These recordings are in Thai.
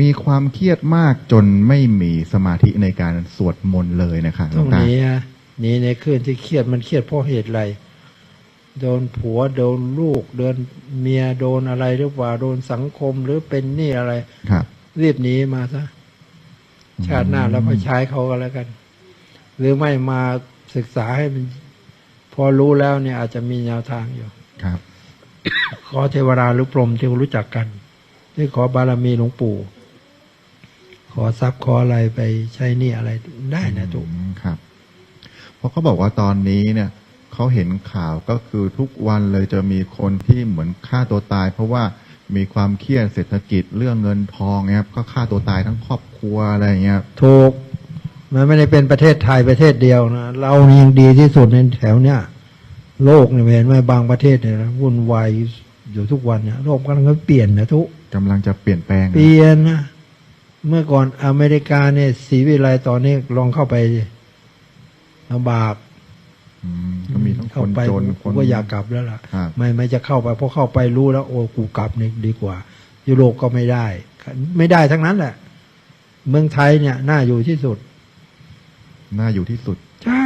มีความเครียดมากจนไม่มีสมาธิในการสวดมนต์เลยนะคะหลต้วองงตาหนีอะหนีในคืนที่เครียดมันเครียดเพราะเหตุอะไร โดนผัวโดนลูกโดนเมียโดนอะไรหรือเปล่าโดนสังคมหรือเป็นหนี่อะไร ครับ รีบหนีมาซะชาติหน้าเราก็ใช้เขาก็แล้วกัน หรือไม่มาศึกษาให้มัน พอรู้แล้วเนี่ยอาจจะมีแนวทางอยู่ ครับ ขอเทวดาหรือพรหมที่รู้จักกันที่ขอบารมีหลวงปู่ ขอทรัพย์ขออะไรไปใช้หนี่อะไรได้นะทุกอืมครับ เพราะเขาบอกว่าตอนนี้เนี่ยเขาเห็นข่าวก็คือทุกวันเลยจะมีคนที่เหมือนฆ่าตัวตาย เพราะว่ามีความเครียดเศรษฐกิจเรื่องเงินทองเนี่ยครับก็ฆ่าตัวตายทั้งครอบครัวอะไรอย่างเงี้ยถูกมันไม่ได้เป็นประเทศไทยประเทศเดียวนะเรานี่ยังดีที่สุดในแถวเนี้ยโลกเนี่ยเห็นไหมบางประเทศเนี่ยนะวุ่นวายอยู่ทุกวันเนี่ยโลกกำลังจะเปลี่ยนนะทุกกำลังจะเปลี่ยนแปลงเปลี่ยนนะ เมื่อก่อนอเมริกาเนี่ยสีวิไลตอนนี้ลองเข้าไปดิลำบากอืมก็มีทั้งคเข้านไปจนคกูนก็อยากกลับแล้วล่ะครับไม่ไม่จะเข้าไปเพราะเข้าไปรู้แล้ว โอ้กูกลับนี่ดีกว่า ยุโรปก็ไม่ได้ ไม่ได้ทั้งนั้นแหละ เมืองไทยเนี่ย น่าอยู่ที่สุด น่าอยู่ที่สุด ใช่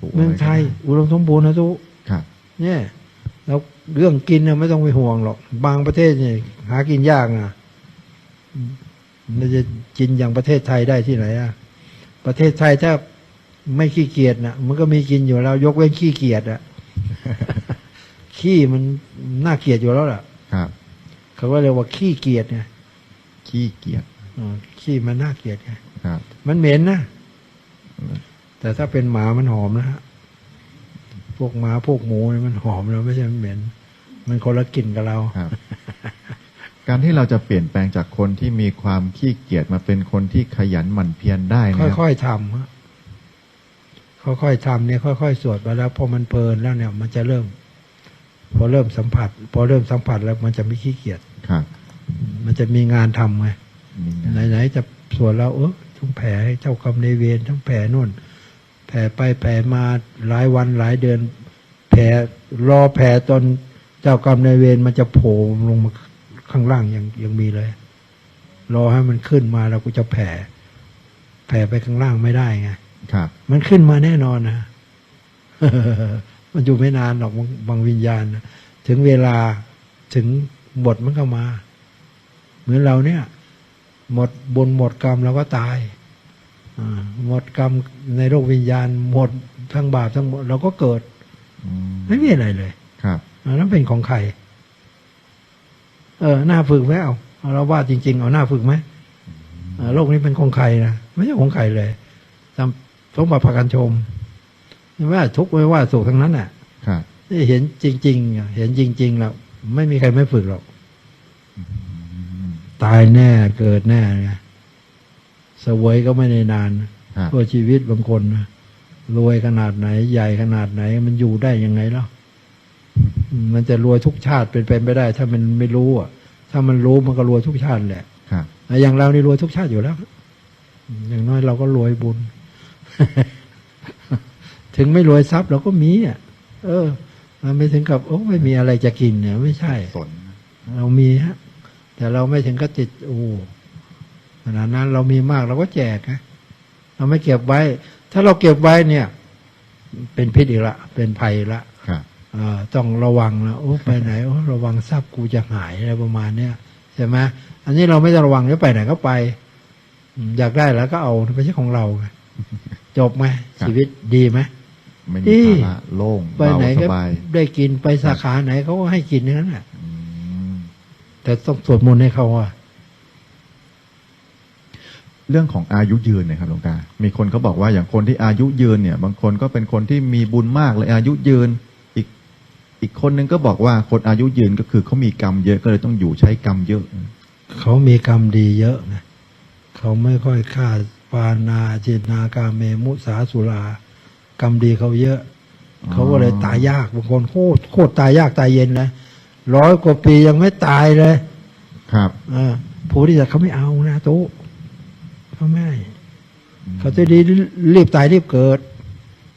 ปลูกะรเมืองไทย อุดมสมบูรณ์นะทุกครับเนี่ยแล้วเรื่องกินเนี่ยไม่ต้องไปห่วงหรอก บางประเทศเนี่ยหากินยากนะ อืมมันจะกินอย่างประเทศไทยได้ที่ไหนอะประเทศไทยถ้าไม่ขี้เกียจนะมันก็มีกินอยู่แล้วยกเว้นขี้เกียจอะขี้มันน่าเกลียดอยู่แล้วล่ะครับเขาก็เรียกว่าขี้เกียจไงขี้เกียจอ่าขี้มันน่าเกลียดไงครับ มันเหม็นนะแต่ถ้าเป็นหมามันหอมนะฮะพวกหมาพวกหมูเนี่ยมันหอมแล้วไม่ใช่มันเหม็น มันคนละกลิ่นกับเราครับ การที่เราจะเปลี่ยนแปลงจากคนที่มีความขี้เกียจมาเป็นคนที่ขยันหมั่นเพียรได้นะค่อยๆทำฮะค่อยๆทำเนี่ยค่อยๆสวดไปแล้วพอมันเพลินแล้วเนี่ย มันจะเริ่ม พอเริ่มสัมผัส พอเริ่มสัมผัสแล้วมันจะไม่ขี้เกียจครับมันจะมีงานทำไงมีงานไหนๆจะสวดแล้วเออต้องแผ่ให้เจ้ากรรมในายเวรต้องแผ่นู่นแผ่ไปแผ่มาหลายวันหลายเดือน แผ่รอแผ่จนเจ้ากรรมในายเวรมันจะโผล่ลงมา ข้างล่างยังยังมีเลย รอให้มันขึ้นมาแล้วกูจะแผ่ แผ่ไปข้างล่างไม่ได้ไงครับ มันขึ้นมาแน่นอนนะมันอยู่ไม่นานหรอกบางบางวิญญาณนะถึงเวลาถึงบทมันก็มา เหมือนเราเนี่ย หมดบุญหมดกรรมเราก็ตายอ่าหมดกรรมในโลกวิญญาณ หมดทั้งบาปทั้งหมดเราก็เกิดอืมไม่มีอะไรเลย ครับอันนั้นเป็นของใคร เออหน้าฝึกไหมเอาเอาเราว่าจริง ๆ เอาหน้าฝึกไหมเออโลกนี้เป็นของใครนะไม่ใช่ของใครเลยทำสมบัติพากันชมไม่ว่าทุกข์ไม่ว่าสุขทั้งนั้นน่ะครับที่เห็นจริงๆอะเห็นจริง ๆ แล้ว ไม่มีใครไม่ฝึกหรอกอืมตายแน่เกิดแน่ไงเสวยก็ไม่ได้นานครับตัวชีวิตบางคนนะรวยขนาดไหน ใหญ่ขนาดไหน มันอยู่ได้ยังไงเล่าอื มมันจะรวยทุกชาติเป็นไปไม่ได้ ถ้ามันไม่รู้อะ ถ้ามันรู้มันก็รวยทุกชาติแหละครับแต่อย่างเรานี่รวยทุกชาติอยู่แล้วอืมอย่างน้อยเราก็รวยบุญ ถึงไม่รวยทรัพย์เราก็มีอะ เออ มันไม่ถึงกับโอ้ไม่มีอะไรจะกินเนี่ยไม่ใช่สนเรามีฮะ แต่เราไม่ถึงกับติดโอ้ขนาดนั้นเรามีมากเราก็แจกนะเราไม่เก็บไว้ ถ้าเราเก็บไว้เนี่ย เป็นพิษอีกละเป็นภัยอีกละครับอ่า ต้องระวังนะโอ้ไปไหนโอ้ระวังทรัพย์กูจะหายอะไรประมาณเนี้ยใช่ไหมอันนี้เราไม่ต้องระวังจะไปไหนก็ไปอืมอยากได้แล้วก็เอาไม่ใช่ของเราไงจบไหมชีวิตดีไหมไม่ดีมีภาระโล่งไปเบาไหนสก็บายได้กินไปสาขาไหนเขาก็ให้กินทั้งนั้นแหละอืมแต่ต้องสวดมนต์ให้เขาอะเรื่องของอายุยืนเนะครับหลวงตา มีคนเขาบอกว่าอย่างคนที่อายุยืนเนี่ย บางคนก็เป็นคนที่มีบุญมากเลยอายุยืน อีกอีกคนนึงก็บอกว่าคนอายุยืนก็คือเขามีกรรมเยอะก็เลยต้องอยู่ใช้กรรมเยอะ เขามีกรรมดีเยอะไงเขาไม่ค่อยฆ่าปานาเจตนากาเมมุสาสุรากรรมดีเขาเยอะอ๋อเขาก็เลยตายยากบางคนโคตรโคตรตายยากตายเย็นเลยร้อยกว่าปียังไม่ตายเลย ครับเออผู้ที่จะเขาไม่เอานะตุ๊เขาไม่ให้เขาจะดีรีบตายรีบเกิด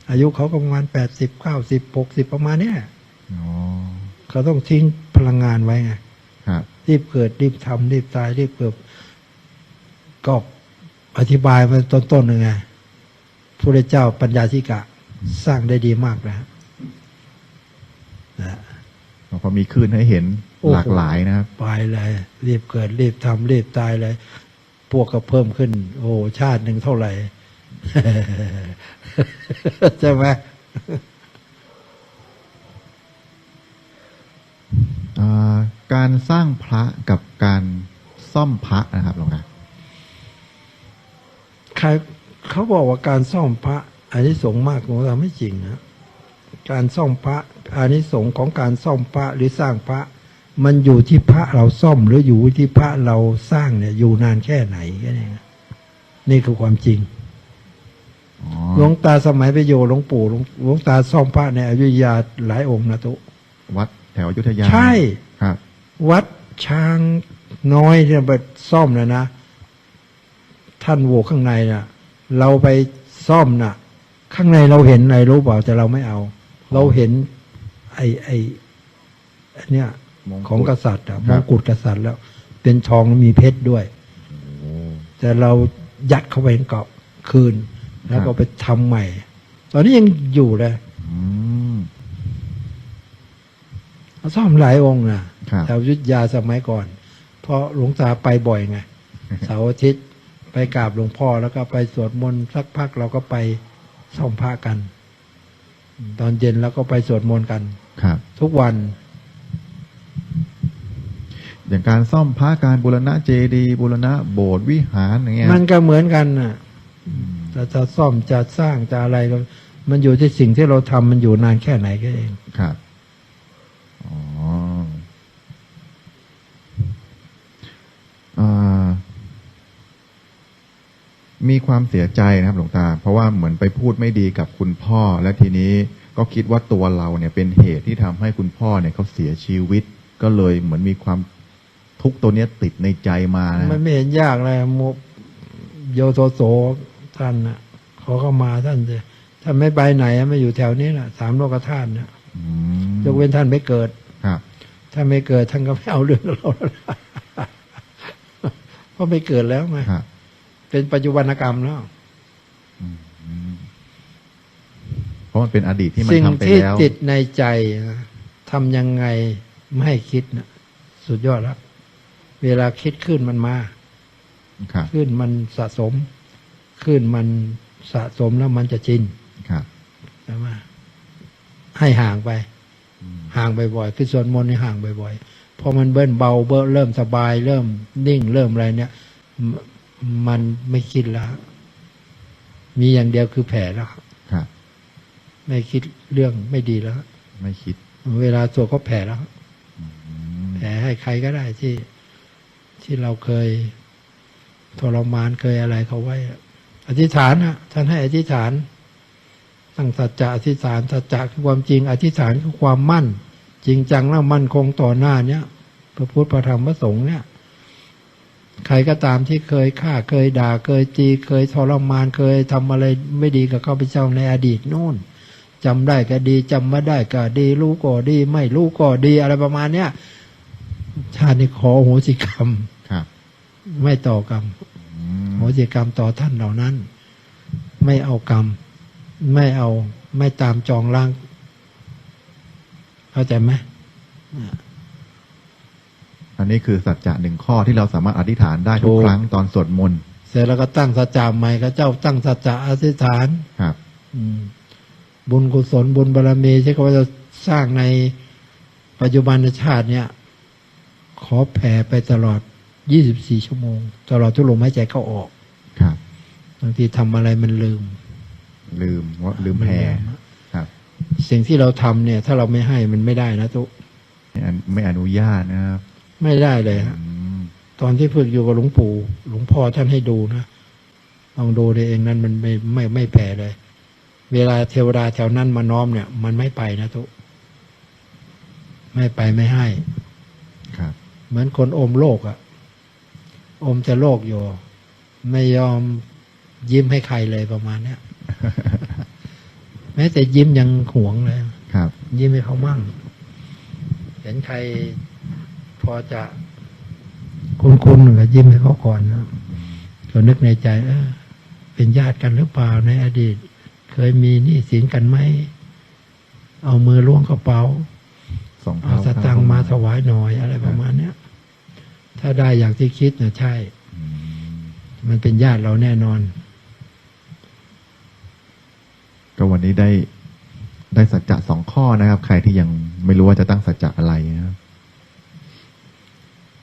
อายุเขาก็ประมาณแปดสิบเก้าสิบหกสิบประมาณเนี้ยอ๋อ เขาต้องทิ้งพลังงานไว้ไงครับรีบเกิดรีบทำรีบตายรีบเกิดก็อธิบายมาต้นๆหนึ่งไงพระเจ้าปัญญาธิกะ สร้างได้ดีมากนะนะพอมีคลื่นให้เห็นโอ้โหหลากหลายนะครับ ไปเลย รีบเกิดรีบทำรีบตายเลย พวกก็เพิ่มขึ้น โอ้ชาติหนึ่งเท่าไหร่ ใช่ไหม อ่า การสร้างพระกับการซ่อมพระนะครับหลวงตาใครเขาบอกว่าการซ่อมพระอันนี้สงส์มากของเราไม่จริงนะการซ่อมพระอันนี้สงส์ของการซ่อมพระหรือสร้างพระ มันอยู่ที่พระเราซ่อมหรืออยู่ที่พระเราสร้างเนี่ย อยู่นานแค่ไหนแค่นี้นะนี่คือความจริงอ๋อหลวงตาสมัยไปอยู่หลวงปู่หลวงหลวงตาซ่อมพระในอยุธยาหลายองค์นะตุวัดแถวอยุธยาใช่ครับ วัดช้างน้อยที่เราไปซ่อมนะนะ ท่านโหวข้างในน่ะ เราไปซ่อมน่ะ ข้างในเราเห็นอะไรรู้เปล่าแต่เราไม่เอา เราเห็น ไอ้ไอ้อันเนี้ยมงกุฎของกษัตริย์อะคมรับงกุฎกษัตริย์แล้ว เป็นทองแล้วมีเพชรด้วยโอ้แต่เรายัดเข้าไปในเกาะคืน แล้วครัก็บไปทำใหม่ ตอนนี้ยังอยู่เลย อืม ซ่อมหลายองค์นะครับ แถวอยุทธยาสมัยก่อน เพราะหลวงตาไปบ่อยไง เสาร์อาทิตย์ไปกราบหลวงพ่อแล้วก็ไปสวดมนต์สักพักเราก็ไปซ่อมพระกัน ตอนเย็นแล้วก็ไปสวดมนต์กัน ครับ ทุกวัน อย่างการซ่อมพระการบูรณะเจดีย์บูรณะโบสถ์วิหารอย่างเงี้ยมันก็เหมือนกันน่ะอืมจะจะซ่อมจะสร้างจะอะไรก็มันอยู่ที่สิ่งที่เราทำมันอยู่นานแค่ไหนแค่เอง ครับอ๋ออ่า มีความเสียใจนะครับหลวงตา เพราะว่าเหมือนไปพูดไม่ดีกับคุณพ่อ และทีนี้ก็คิดว่าตัวเราเนี่ยเป็นเหตุที่ทำให้คุณพ่อเนี่ยเขาเสียชีวิต ก็เลยเหมือนมีความทุกข์ตัวเนี้ยติดในใจมานะมันไม่เห็นยากเลยโมโยโสโสท่านน่ะเขาก็มาท่านจะท่านไม่ไปไหนอะไม่อยู่แถวนี้แหละสามโลกธาตุนะอืมยกเว้นท่านไม่เกิดครับถ้าไม่เกิดท่านก็ไม่เอาเรื่องกับเราแล้วเพราะไม่เกิดแล้วไงครับ เป็นปัจจุบันกรรมแล้วอืมเพราะมันเป็นอดีตที่มันสิ่งทำไปที่แล้วติดในใจนะทำยังไงไม่ให้คิดนะสุดยอดแล้วเวลาคิดขึ้นมันมาครับขึ้นมันสะสม ขึ้นมันสะสมแล้วมันจะชินครับใช่ไหมให้ห่างไปอืมห่างบ่อยๆคือสวดมนต์ให้ห่างบ่อยๆพอมันเบิ้ลเบาเบิ้ลเริ่มสบาย เริ่มนิ่งเริ่มอะไรเนี่ย มมันไม่คิดแล้วมีอย่างเดียวคือแผลแล้วครับไม่คิดเรื่องไม่ดีแล้ว ไม่คิด เวลาสวดก็แผลแล้วอืมแผลให้ใครก็ได้ที่ ที่เราเคยทรมานเคยอะไรเขาไว้อะอธิษฐานนะท่านให้อธิษฐานตั้งสัจจะอธิษฐานสัจจะคือความจริง อธิษฐานคือความมั่น จริงจังแล้วมั่นคงต่อหน้าเนี้ยพระพุทธพระธรรมพระสงฆ์เนี่ย ใครก็ตามที่เคยฆ่าเคยด่าเคยตีเคยทรมานเคยทำอะไรไม่ดีกับข้าพเจ้าในอดีตโน่นจำได้ก็ดีจำไม่ได้ก็ดี รู้ก็ดี ไม่รู้ก็ดีอะไรประมาณเนี้ยชาตินี้ขออโหสิกรรมครับ ไม่ต่อกรรมอืมโหสิกรรมต่อท่านเหล่านั้น ไม่เอากรรม ไม่เอา ไม่ตามจองล้าง เข้าใจไหม อันนี้คือสัจจะหนึ่งข้อที่เราสามารถอธิษฐานได้ทุกถูกครั้งตอนสวดมนต์เสร็จแล้วก็ตั้งสัจจะใหม่ก็เจ้าตั้งสัจจะอธิษฐานครับ อืม บุญกุศลบุญบารรมีที่เขาว่าจะสร้างในปัจจุบันชาติเนี่ย ขอแผ่ไปตลอด 24 ชั่วโมง ตลอดทุกลมหายใจเข้าออก ครับบางทีทำอะไรมันลืม ลืมว่าลืมแผ่ครับ สิ่งที่เราทำเนี่ย ถ้าเราไม่ให้มันไม่ได้นะทุกไม่อนุไม่อนุญาตนะครับ ไม่ได้เลยฮะอืมตอนที่ฝึกอยู่กับหลวงปู่ หลวงพ่อท่านให้ดูนะลองดูได้เองนั้นมันไม่ไม่ไม่แผ่เลย เวลาเทวดาแถวนั้นมาน้อมเนี่ย มันไม่ไปนะทุกไม่ไปไม่ให้ ครับ เหมือนคนอมโลกอะอมแต่โลกอยู่ ไม่ยอมยิ้มให้ใครเลยประมาณเนี้ยแม้แต่ยิ้มยังหวงเลย ครับ ยิ้มให้เขามั่ง เห็นใครพ อจะคุ้นๆก็ยิ้มให้เขาก่อนนะก็นึกในใจเออเป็นญาติกันหรือเปล่าในอดีต เคยมีหนี้สินกันไหมเอามือล้วงกระเป๋าสองเอาเท้าสตังค์มาถวายหน่อยอะไรประมาณเนี้ยถ้าได้อย่างที่คิดนะใช่อืมมันเป็นญาติเราแน่นอน ก็วันนี้ได้ได้สัจจะสองข้อนะครับ ใครที่ยังไม่รู้ว่าจะตั้งสัจจะอะไรนะครับ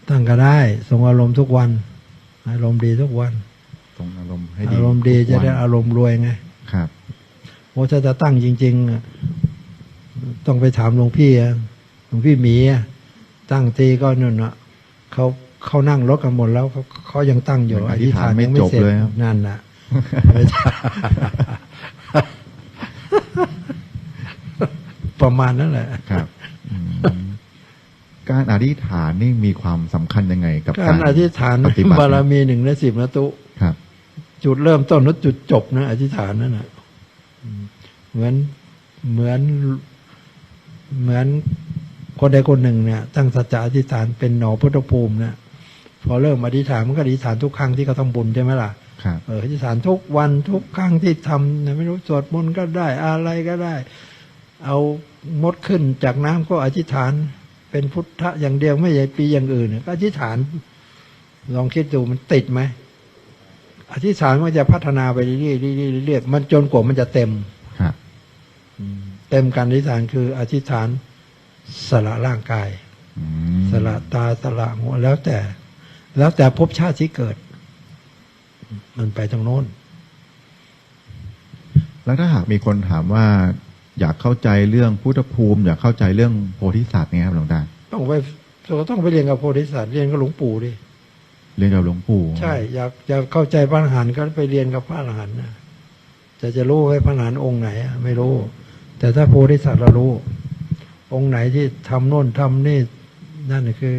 ตั้งก็ได้ส่งอารมณ์ทุกวัน อารมณ์ดีทุกวันตรงอารมณ์ให้ดีอารมณ์ดีทุกจะวันได้อารมณ์รวยไงครับโอ้ถ้าจะตั้งจริงๆอะต้องไปถามหลวงพี่อะหลวงพี่หมีอะตั้งทีก็นั่นอะเขาเขานั่งรถกันหมดแล้วเขาเขายังตั้งอยู่เหมือนอธิษฐานไม่ยังจบสร็จเลยครับนั่นน่ะประมาณนั้นแหละครับอืม การอธิษฐานนี่มีความสำคัญยังไง กับการอธิษฐานปฏิบัติบารมีหนึ่งในสิบนะตุครับ จุดเริ่มต้นและจุดจบนะ อธิษฐานนั่นนะอืมเหมือนเหมือนเหมือนคนใดคนหนึ่งเนี่ยตั้งสัจจะอธิษฐานเป็นหนอพุทธภูมินะพอเริ่มอธิษฐานมันก็อธิษฐานทุกครั้งที่เขาทำบุญใช่ไหมล่ะครับเอออธิษฐานทุกวันทุกครั้งที่ทำนะไม่รู้สวดมนต์ก็ได้อะไรก็ได้ เอามดขึ้นจากน้ำก็อธิษฐาน เป็นพุทธะอย่างเดียวไม่ใช่ปีอย่างอื่น ก็อธิษฐาน ลองคิดดูมันติดไหมอธิษฐานมันจะพัฒนาไปเรื่อยๆเรื่อยๆมันจนกว่ามันจะเต็มครับเต็มการอธิษฐานคือ อธิษฐานสละร่างกายอืมสละตาสละหัวแล้วแต่ แล้วแต่ภพชาติที่เกิด มันไปทางโน้น แล้วถ้าหากมีคนถามว่า อยากเข้าใจเรื่องพุทธภูมิ อยากเข้าใจเรื่องโพธิสัตว์เนี่ยครับหลวงตาต้องไปเราต้องไปเรียนกับโพธิสัตว์เรียนกับหลวงปู่ดิเรียนกับหลวงปู่ใช่อยากอยากเข้าใจพระอรหันต์ก็ไปเรียนกับพระอรหันต์นะแต่จะรู้ให้พระอรหันต์องค์ไหนอะไม่รู้ แต่ถ้าโพธิสัตว์เรารู้ องค์ไหนที่ทำโน่นทำนี่นั่นน่ะคือ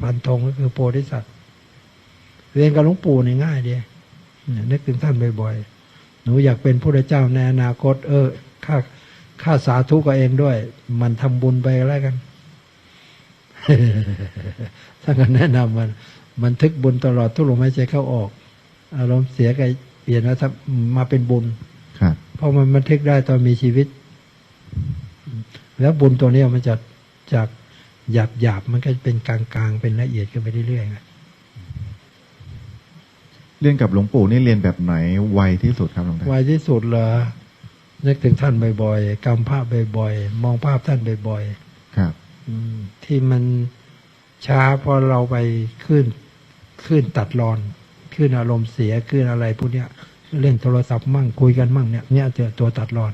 ฟันธงก็คือโพธิสัตว์เรียนกับหลวงปู่นี่ง่ายดีเนี่ยนึกถึงท่านบ่อยๆหนูอยากเป็นพระเจ้าในอนาคต เออข้า ข้าสาธุกับเองด้วย มันทำบุญไปอะไรกันท่านก็แนะนำมัน มันทึกบุญตลอดทุกลมหายใจเข้าออก อารมณ์เสียก็เปลี่ยนมาทำมาเป็นบุญครับเพราะมันบันทึกได้ตอนมีชีวิต แล้วบุญตัวเนี้ยมันจะจากหยาบหยาบๆมันก็เป็นกลางกลางๆเป็นละเอียดขึ้นไปเรื่อยๆไงเรียนกับหลวงปู่นี่เรียนแบบไหนไวที่สุดครับหลวงตาไวที่สุดเหรอ นึกถึงท่านบ่อยๆกำภาพบ่อยๆ มองภาพท่านบ่อยๆ ครับ อืม ที่มันช้าเพราะเราไปขึ้นขึ้นตัดรอน ขึ้นอารมณ์เสียขึ้นอะไรพวกเนี้ย เล่นโทรศัพท์มั่งคุยกันมั่งเนี่ยเนี่ยเจอตัวตัดรอน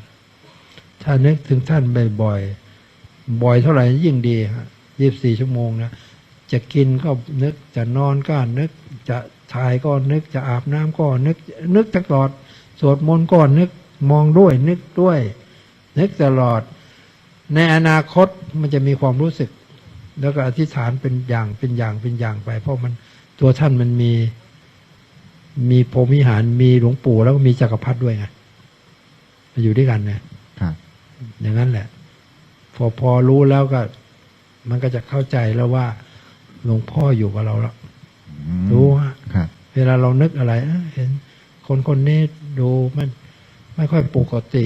ถ้านึกถึงท่านบ่อยๆ บ่อยเท่าไหร่ยิ่งดีฮะยี่บสี่ชั่วโมงนะจะกินก็นึกจะนอนก็นึกจะถ่ายก็นึกจะอาบน้ำก็นึกนึกตลอดสวดมนต์ก็นึก มองด้วยนึกด้วย นึกตลอด ในอนาคตมันจะมีความรู้สึก แล้วก็อธิษฐานเป็นอย่างเป็นอย่างเป็นอย่างไป เพราะมันตัวท่านมันมี มีพรหมิหารมีหลวงปู่แล้วก็มีจักรพรรดิด้วยไงมาอยู่ด้วยกันเนี่ยครับอย่างนั้นแหละ พอพอรู้แล้วก็ มันก็จะเข้าใจแล้วว่าหลวงพ่ออยู่กับเราแล้วอืมรู้ฮะครับเวลาเรานึกอะไรเอ้ยเห็นคนคนนี้ดูมัน ไม่ค่อยปกติ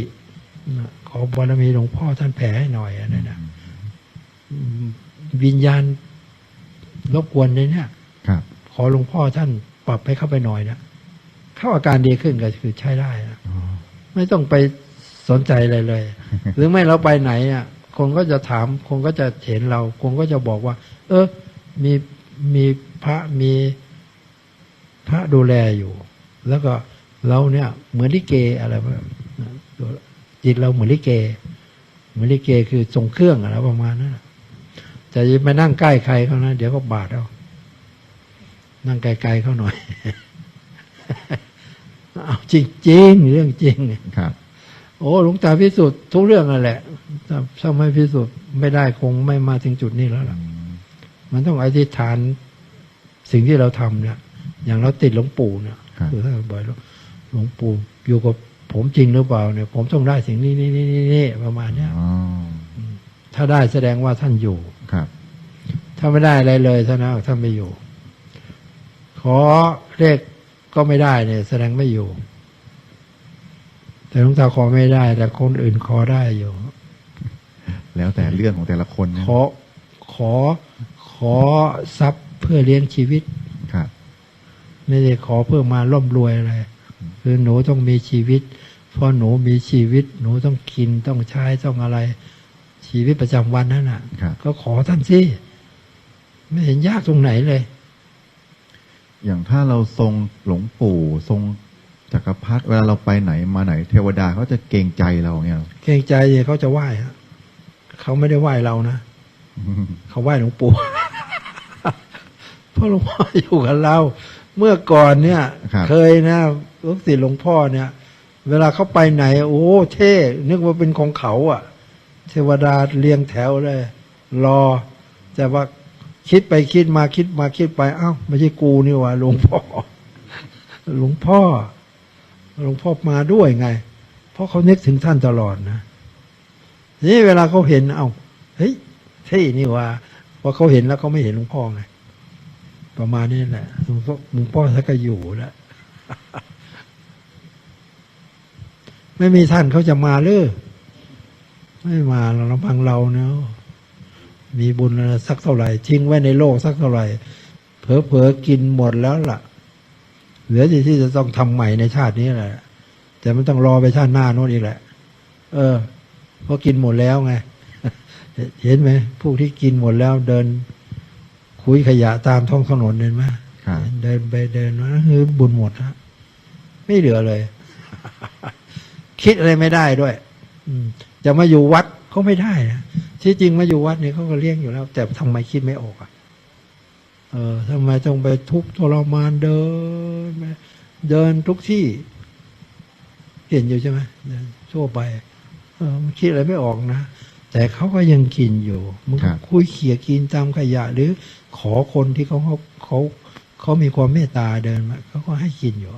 นะขอบารมีหลวงพ่อท่านแผ่ให้หน่อยอะไรนะอืมวิญญาณรบกวนในเนี่ยครับขอหลวงพ่อท่านปรับให้เข้าไปหน่อยนะเข้าอาการดีขึ้นก็คือใช้ได้นะอ๋อไม่ต้องไปสนใจอะไรเลย หรือไม่เราไปไหนอะคนก็จะถาม คนก็จะเห็นเรา คนก็จะบอกว่า เออ มีมีพระมีพระดูแลอยู่ แล้วก็ เราเนี่ย เหมือนลิเกอะไรแบบจิตเราเหมือนลิเก เหมือนลิเกคือทรงเครื่องอะไรประมาณนั้นน่ะแต่อย่าไปนั่งใกล้ใครเขานะเดี๋ยวก็บาดเอานั่งไกลๆเขาหน่อยเอาจริงๆเรื่องจริงครับ โอ้หลวงตาพิสูจน์ทุกเรื่องนั่นแหละถ้าถ้าไม่พิสูจน์ไม่ได้คงไม่มาถึงจุดนี้แล้วล่ะ มันต้องอธิษฐานสิ่งที่เราทำเนี่ยอย่างเราติดหลวงปู่เนี่ยครับคือถ้าบ่อยแล้ว หลวงปู่อยู่กับผมจริงหรือเปล่าเนี่ย ผมต้องได้สิ่งนี้นี่นี่นี่นี่ประมาณเนี้ยอ๋อถ้าได้แสดงว่าท่านอยู่ครับ ถ้าไม่ได้อะไรเลยท่านนะท่านไม่อยู่ ขอเลขก็ไม่ได้เนี่ย แสดงไม่อยู่ แต่หลุงตาขอไม่ได้ แต่คนอื่นขอได้อยู่ แล้วแต่เรื่องของแต่ละคนนะขอขอขอทรัพย์เพื่อเลี้ยงชีวิตครับไม่ได้ขอเพื่อมาร่ำรวยอะไร คือหนูต้องมีชีวิตเพราะหนูมีชีวิต หนูต้องกินต้องใช้ต้องอะไร ชีวิตประจำวันนั่นน่ะครับก็ขอท่านสิไม่เห็นยากตรงไหนเลย อย่างถ้าเราทรงหลวงปู่ทรงจักรพรรดิเวลาเราไปไหนมาไหน เทวดาเขาจะเกรงใจเราเนี่ยหรอเกรงใจเขาจะไหว้ฮะเขาไม่ได้ไหว้เรานะเขาไหว้หลวงปู่เพราะหลวงพ่ออยู่กับเรา เมื่อก่อนเนี่ย ครับ เคยนะลูกศิษย์หลวงพ่อเนี่ย เวลาเขาไปไหน โอ้เท่นึกว่าเป็นของเขาอะ่ะ เทวดาเรียงแถวเลย รอ แต่ว่าคิดไปคิดมาคิดมาคิดไปเอ้าไม่ใช่กูนี่หว่าหลวงพ่อ หลวงพ่อ หลวงพ่อมาด้วยไง เพราะเขานึกถึงท่านตลอดนะนี่เวลาเขาเห็นเอ้าเฮ้ยเท่นี่ว่าพอเขาเห็นแล้วเขาไม่เห็นหลวงพ่อไง ประมาณนี้แหละหลวงพ่อหลวงพ่อท่านก็อยู่แล้วไม่มีท่านเขาจะมาเลยไม่มาเราลำพังเราเนาะมีบุญสักเท่าไหร่ทิ้งไว้ในโลกสักเท่าไหร่เผลอๆกินหมดแล้วล่ะ เหลือที่ที่จะต้องทำใหม่ในชาตินี้แหละแต่มันต้องรอไปชาติหน้าโน้นอีกแหละ เออเพราะกินหมดแล้วไง เห็นไหมพวกที่กินหมดแล้วเดิน คุยขยะตามท้องถนนเห็นไหมครับเดินไปเดินมาคือบุญหมดฮะไม่เหลือเลย คิดอะไรไม่ได้ด้วย อืมจะมาอยู่วัดก็ไม่ได้นะที่จริงมาอยู่วัดเนี่ยเขาก็เลี้ยงอยู่แล้ว แต่ทำไมคิดไม่ออกอะ เออทำไมต้องไปทุกข์ทรมานเดินไปเดินทุกที่ เห็นอยู่ใช่ไหมเดินทั่วไป เออมันคิดอะไรไม่ออกนะแต่เขาก็ยังกินอยู่ มันครัก็บคุยเขี่ยกินตามขยะหรือ ขอคนที่เขาเขาเขาเขามีความเมตตาเดินมาเขาก็ให้กินอยู่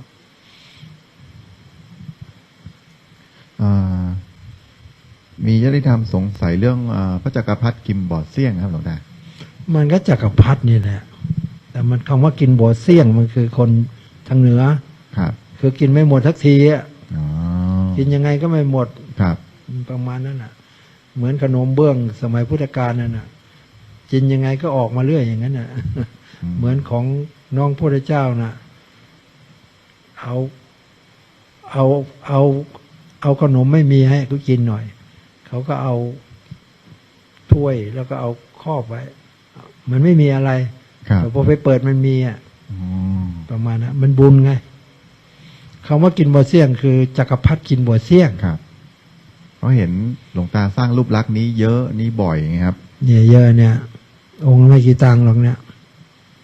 อ่ามีญาติธรรมสงสัยเรื่องอาพระจักรพรรดิกิมบอดเซี่ยงครับหลวงตามันก็จักรพรรดินี่แหละ แต่มันคำว่ากินบัวเสี่ยงมันคือคนทางเหนือครับ คือกินไม่หมดทักทีอะอ๋อกินยังไงก็ไม่หมดครับ ประมาณนั้นน่ะ เหมือนขนมเบื้องสมัยพุทธกาลนั่นน่ะ กินยังไงก็ออกมาเรื่อยอย่างนั้นน่ะ เหมือนของน้องพระเจ้าน่ะ เอาเอาเอาเอาขนมไม่มีให้เขากินหน่อย เขาก็เอาถ้วยแล้วก็เอาครอบไว้ มันไม่มีอะไรครับแต่พอไปเปิดมันมีอะอ๋อประมาณนั้นมันบุญไงคำว่ากินบัวเสี่ยง คือจักรพรรดิกินบัวเสี่ยงครับเพราะเห็นหลวงตาสร้างรูปลักษณ์นี้เยอะนี้บ่อยไงครับ เนี่ยเยอะเนี่ย องค์ละไม่กี่ตังค์หรอกเนี่ย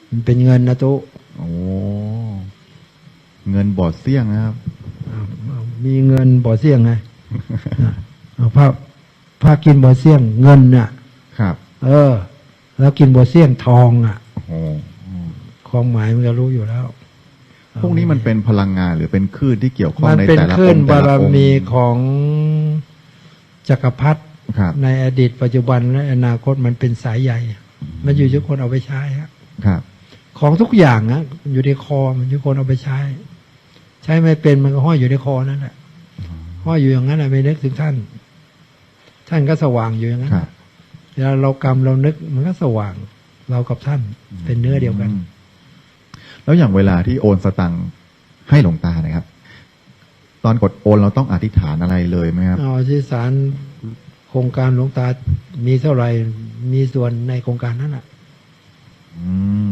มันเป็นเงินนะตุ๊โอ้เงินบอดเซี่ยงนะครับอ้าวอ้าวมีเงินบ่อเสี่ยงไงอะเอาผ้าผ้ากินบ่อเสี่ยงเงินน่ะ ครับ เออ แล้วกินบ่อเสี่ยงทองอะโอ้โหอืมความหมายมันก็รู้อยู่แล้ว พวกนี้มันเป็นพลังงานหรือเป็นคลื่นที่เกี่ยวข้องมันในเป็นแต่ละขึ้อนงค์บาแต่รละองค์มีของจักรพรรดิครับในอดีตปัจจุบันและอนาคตมันเป็นสายใหญ่ มันอยู่ที่คนเอาไปใช้ฮะครับ ของทุกอย่างนะมันอยู่ในคอมันอยู่ที่คนเอาไปใช้ ใช้ไม่เป็นมันก็ห้อยอยู่ในคอนั่นแหละห้อยอยู่อย่างนั้นแหละไม่นึกถึงท่าน ท่านก็สว่างอยู่อย่างนั้นครับเวลาเรากำเรานึกมันก็สว่างเรากับท่านเป็นเนื้อเดียวกันอืมแล้วอย่างเวลาที่โอนสตังค์ให้หลวงตานะครับ ตอนกดโอนเราต้องอธิษฐานอะไรเลยไหมครับเอาที่สาร โครงการหลวงตามีเท่าไหร่ มีส่วนในโครงการนั้นอะ อืม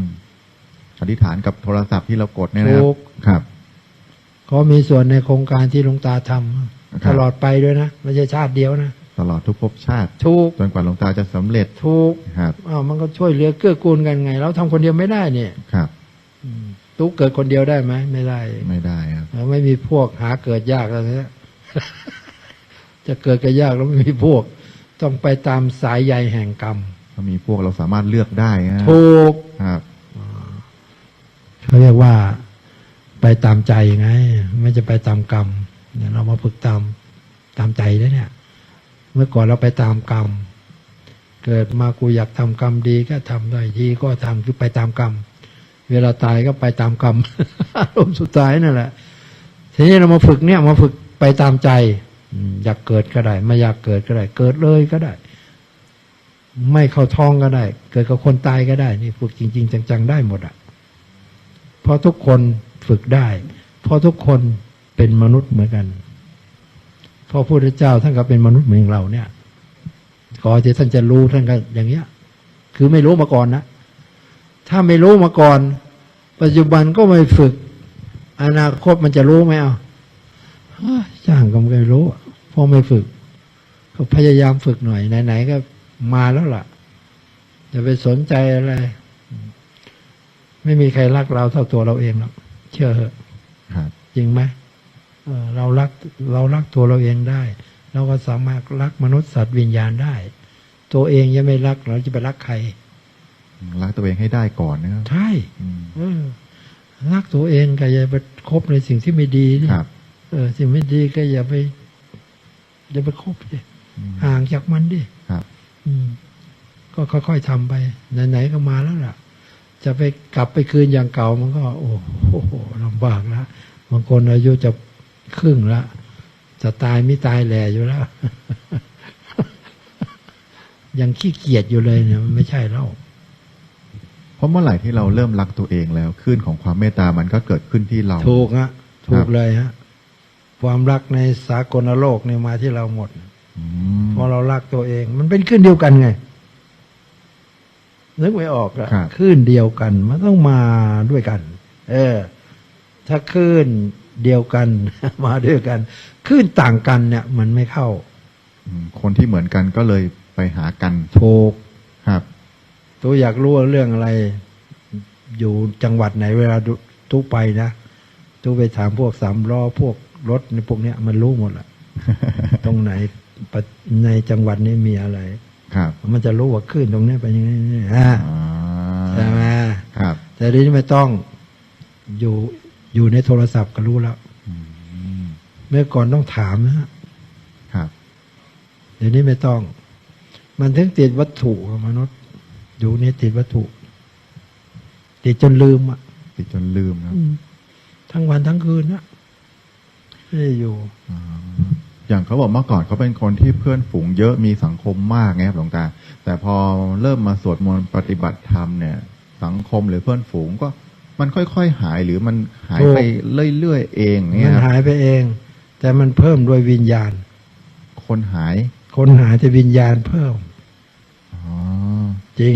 อธิษฐานกับโทรศัพท์ที่เรากดเนี่ยนะครัถูบกครับเขามีส่วนในโครงการที่หลวงตาทำครัตบลอดไปด้วยนะไม่ใช่ชาติเดียวนะตลอดทุกภพชาติถูกจนกว่าหลวงตาจะสำเร็จถูกครับอ้าวมันก็ช่วยเหลือเกื้อกูลกันไง เราทำคนเดียวไม่ได้เนี่ยครับอืมตุ๊กเกิดคนเดียวได้ไหมไม่ได้ ไม่ได้ครับเราไม่มีพวกหาเกิดยากแล้วเนี่ย จะเกิดก็ยากแล้วไม่มีพวก ต้องไปตามสายใยแห่งกรรมถ้ามีพวกเราสามารถเลือกได้นะถูกครับเขาเรียกว่าไปตามใจไง ไม่จะไปตามกรรมเนี่ยเรามาฝึกตามตามใจแล้วเนี่ย เมื่อก่อนเราไปตามกรรม เกิดมากูอยากทำกรรมดีก็ทำได้ดีก็ทำคือไปตามกรรม เวลาตายก็ไปตามกรรมอารมณ์สุดท้ายนั่นแหละทีนี้เรามาฝึกเนี่ยมาฝึกไปตามใจ อยากเกิดก็ได้ ไม่อยากเกิดก็ได้ เกิดเลยก็ได้ ไม่เข้าท้องก็ได้ เกิดกับคนตายก็ได้ นี่ฝึกจริง ๆ จัง ๆ ได้หมดอะเพราะทุกคนฝึกได้ เพราะทุกคนเป็นมนุษย์เหมือนกันเพราะพระพุทธเจ้าท่านก็เป็นมนุษย์เหมือนเราเนี่ยก่อนที่ท่านจะรู้ท่านก็อย่างเงี้ย คือไม่รู้มาก่อนนะ ถ้าไม่รู้มาก่อน ปัจจุบันก็ไม่ฝึก อนาคตมันจะรู้ไหมเอาเฮ้ย จ้างก็ไม่รู้เพราะไม่ฝึก ก็พยายามฝึกหน่อยไหนๆก็มาแล้วล่ะอย่าไปสนใจอะไร ไม่มีใครรักเราเท่าตัวเราเองหรอกเชื่อเหอะครับจริงไหมเออเรารักเรารักตัวเราเองได้ เราก็สามารถรักมนุษย์สัตว์วิญญาณได้ ตัวเองยังไม่รักเราจะไปรักใครรักตัวเองให้ได้ก่อนนะครับใช่อืมเออรักตัวเองก็อย่าไปคบในสิ่งที่ไม่ดีนี่ครับ เออสิ่งไม่ดีก็อย่าไป อย่าไปคบดิอืมห่างจากมันดิครับ อืม ก็ค่อยๆทำไป ไหนๆก็มาแล้วล่ะ จะไปกลับไปคืนอย่างเก่ามันก็ โอ้โหลำบากแล้วบางคนอายุจะครึ่งละจะตายไม่ตายแหล่อยู่แล้วยังขี้เกียจอยู่เลยเนี่ยมันไม่ใช่แล้วเพราะเมื่อไหร่ที่เราเริ่มรักตัวเองแล้วคลื่นของความเมตตามันก็เกิดขึ้นที่เรา ถูกฮะถูครักบเลยฮะ ความรักในสากลโลกเนี่ยมาที่เราหมดอืมเพราะเรารักตัวเอง มันเป็นคลื่นเดียวกันไงนึกไม่ออกอะครับคลื่นเดียวกัน มันต้องมาด้วยกัน เออ ถ้าคลื่นเดียวกัน มาด้วยกันคลื่นต่างกันเนี่ย มันไม่เข้าอืมคนที่เหมือนกันก็เลยไปหากันถูกครับ ตัวอยากรู้ว่าเรื่องอะไร อยู่จังหวัดไหนเวลาดูตู้ไปนะตู้ไปถามพวกสามล้อพวก รถในพวกเนี้ยมันรู้หมดแหละตรงไหนปะในจังหวัดนี้มีอะไร ครับ มันจะรู้ว่าคลื่นตรงนี้เป็นยังไงอ่าอ่าใช่ไหมครับ แต่ทีนี้ไม่ต้องอยู่อยู่ในโทรศัพท์ก็รู้แล้วอืมเมื่อก่อนต้องถามนะฮะครับเดี๋ยวนี้ไม่ต้อง มันถึงติดวัตถุอะมนุษย์ อยู่นี่ติดวัตถุ ติดจนลืมอะติดจนลืมครับอืมทั้งวันทั้งคืนนะ ไม่ได้อยู่อ่าอย่างเขาบอกเมื่อก่อนเขาเป็นคนที่เพื่อนฝูงเยอะมีสังคมมากไงครับหลวงตา แต่พอเริ่มมาสวดมนต์ปฏิบัติธรรมเนี่ย สังคมหรือเพื่อนฝูงก็มันค่อยๆหายหรือมันหายไปเรื่อยๆเองเนี่มัยนครับหายไปเอง แต่มันเพิ่มโดวยวิญญาณ คนหาย คนหายแต่วิญญาณเพิ่มอ๋อจริง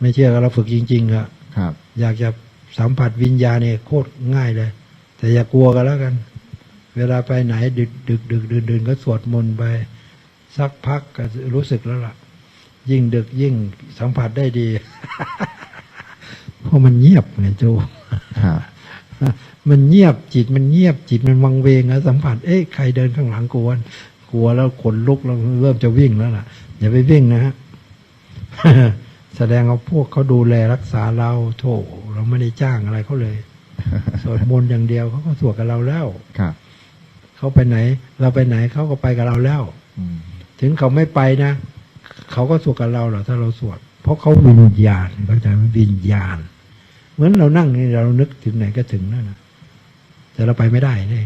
ไม่เชื่อก็เราฝึกจริง ๆ ครับครับ อยากจะสัมผัสวิญญาณเนี่ยโคตรง่ายเลย แต่อย่ากลัวกันแล้วกัน เวลาไปไหนดึกดึกดึกดื่นดื่นก็สวดมนต์ไป สักพักก็รู้สึกแล้วล่ะ ยิ่งดึกยิ่งสัมผัสได้ดี เพราะมันเงียบไงโจครับมันเงียบจิตมันเงียบจิตมันวังเวงอะสัมผัสเอ๊ะใครเดินข้างหลังกวนกลัวแล้วขนลุกแล้วเริ่มจะวิ่งแล้วล่ะ อย่าไปวิ่งนะฮะแสดงว่าพวกเขาดูแลรักษาเราโถเราไม่ได้จ้างอะไรเขาเลยสวดมนต์อย่างเดียวเขาก็สวดกับเราแล้วครับ เขาไปไหน เราไปไหนเขาก็ไปกับเราแล้วอืมถึงเขาไม่ไปนะเขาก็สวดกับเราเหรอถ้าเราสวดเพราะเขาวิญญาณเขาใจไหมวิญญาณ เหมือนเรานั่งนี่เรานึกถึงไหนก็ถึงนั่นนะแต่เราไปไม่ได้นี่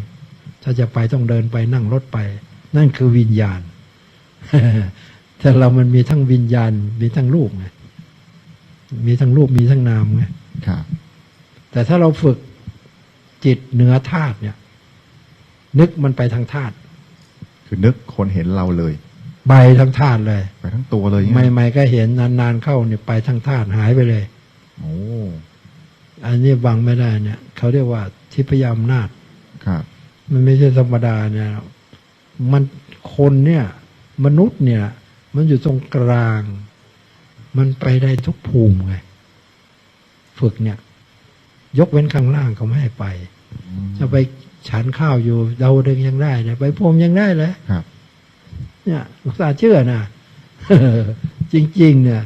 ถ้าจะไปต้องเดินไปนั่งรถไป นั่นคือวิญญาณแต่เรามันมีทั้งวิญญาณ มีทั้งรูปไงมีทั้งรูปมีทั้งนามไงครับแต่ถ้าเราฝึกจิตเหนือธาตุเนี่ย นึกมันไปทางธาตุคือนึกคนเห็นเราเลย ไปทางธาตุเลย ไปทั้งตัวเลยอย่างเงี้ยใหม่ๆก็เห็นนานๆเข้าเนี่ยไปทางธาตุหายไปเลย โอ้อันนี้บังไม่ได้เนี่ย เขาเรียกว่าทิพยอำนาจครับ มันไม่ใช่ธรรมดาเนี่ย มันคนเนี่ย มนุษย์เนี่ย มันอยู่ตรงกลาง มันไปได้ทุกภูมิไงฝึกเนี่ย ยกเว้นข้างล่างเขาไม่ให้ไปอืมจะไป ฉันข้าวอยู่เดาเดึงยังได้เลยไปพรมยังได้เลยครับ เนี่ยลูกตาห์เชื่อนะจริง ๆ เนี่ย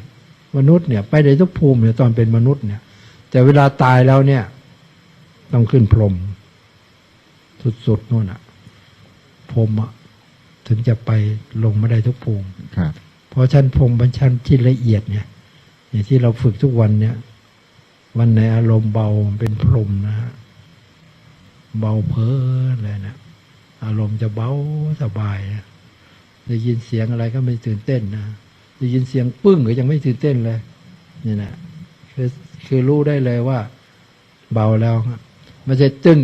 มนุษย์เนี่ย ไปได้ทุกภูมิเนี่ยตอนเป็นมนุษย์เนี่ย แต่เวลาตายแล้วเนี่ย ต้องขึ้นพรหมสุดๆนู่นอะพรหมอะถึงจะไปลงไม่ได้ทุกภูมิครับเพราะชั้นพรหมเป็นชั้นที่ละเอียดเนี่ยอย่างที่เราฝึกทุกวันเนี่ย วันไหนอารมณ์เบาเป็นพรหมนะฮะ เบาเพลินเลยนะอารมณ์จะเบาสบายนะได้ยินเสียงอะไรก็ไม่ตื่นเต้นนะได้ยินเสียงปึ้งก็ยังไม่ตื่นเต้นเลยนี่นะคือคือรู้ได้เลยว่า เบาแล้วไม่ใช่ตึ้ง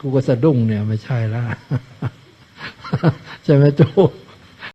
กูก็สะดุ้งเนี่ย ไม่ใช่ละใช่ไหมตู้